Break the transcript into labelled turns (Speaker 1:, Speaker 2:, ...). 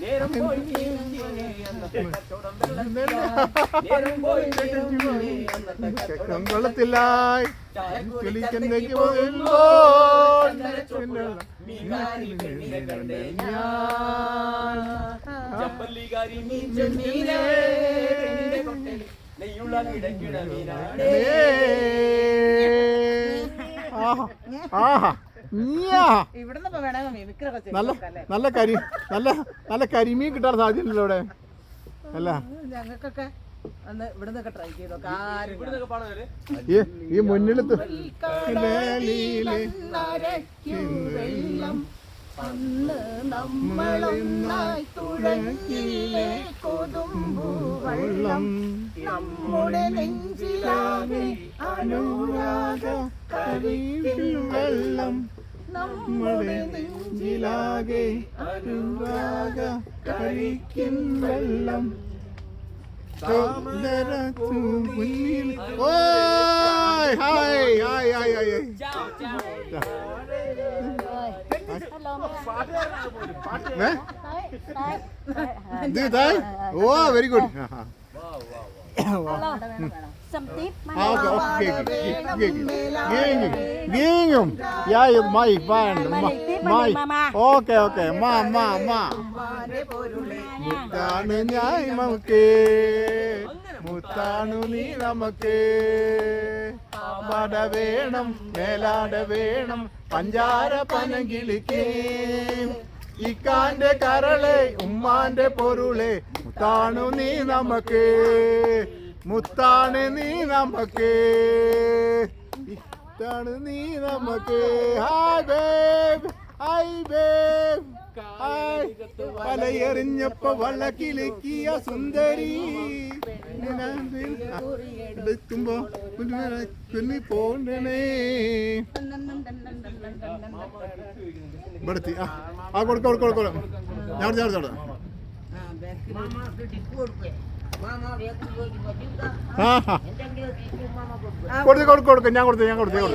Speaker 1: നേരം പോയി വെള്ളത്തിലായി. ചന്തയ്ക്ക്
Speaker 2: പോകുമ്പോൾ
Speaker 1: പോകുമ്പോൾ ചന്ദന ചുവപ്പുള്ള
Speaker 2: ആഹാ. ആഹാ. നല്ല നല്ല കരി നല്ല നല്ല കരിമീൻ കിട്ടാൻ സാധ്യതയുണ്ടല്ലോ ഇവിടെ. അല്ല.
Speaker 3: ഞങ്ങൾക്കൊക്കെ
Speaker 2: ഈ
Speaker 3: വെള്ളം. നമ്മുടെ നെഞ്ചിലാകെ അനുരാഗ വെള്ളം നമ്മുടെ നെഞ്ചിലാകെ
Speaker 2: അനുരാഗ കരിക്കിൻ വെള്ളം. മുന്നിൽ hi hi hi hi hi? ഇത് തായ്? Oh very good
Speaker 4: Some tip,
Speaker 2: ആ ഓക്കെ ഓക്കെ ഗീങ്ങും ഗീങ്ങും യാ ഇത് my band my okay okay മാ മാ മാ മുത്താണ് ഞാൻ നമുക്ക്. മുത്താണു നീ നമുക്ക്. പട വേണം മേലാട വേണം പഞ്ചാര പനകിളിക്ക് ഇക്കാന്റെ കരളെ ഉമ്മാന്റെ പൊരുളെ മുത്താണു നീ നമുക്ക്. മുത്താണ് നീ നമുക്ക്. ഇഷ്ടാണ് നീ നമുക്ക്. ഹായ് ബേബ് ഹായ് ബേബ് വലയെറിഞ്ഞപ്പോ വള്ളക്കിലക്കിയ സുന്ദരി. എടുക്കുമ്പോ കുഞ്ഞി പോണ്ടേ ആ കൊടുക്ക കൊടുക്ക കൊടുക്ക ഞാൻ ആ കൊടുത്ത് കൊടുക്കും കൊടുക്ക. ഞാൻ കൊടുത്തു ഞാൻ കൊടുത്തു ഞാൻ